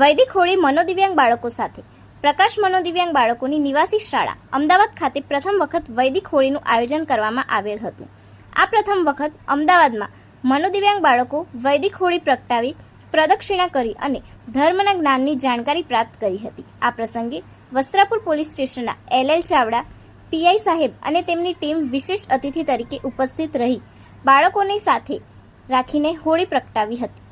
વૈદિક હોળી મનોદિવ્યાંગ બાળકો સાથે. પ્રકાશ મનોદિવ્યાંગ બાળકોની નિવાસી શાળા, અમદાવાદ ખાતે પ્રથમ વખત વૈદિક હોળીનું આયોજન કરવામાં આવેલ હતું. આ પ્રથમ વખત અમદાવાદમાં મનોદિવ્યાંગ બાળકો વૈદિક હોળી પ્રગટાવી, પ્રદક્ષિણા કરી અને ધર્મના જ્ઞાનની જાણકારી પ્રાપ્ત કરી હતી. આ પ્રસંગે વસ્ત્રાપુર પોલીસ સ્ટેશનના એલ એલ ચાવડા પીઆઈ સાહેબ અને તેમની ટીમ વિશેષ અતિથિ તરીકે ઉપસ્થિત રહી, બાળકોની સાથે રાખીને હોળી પ્રગટાવી હતી.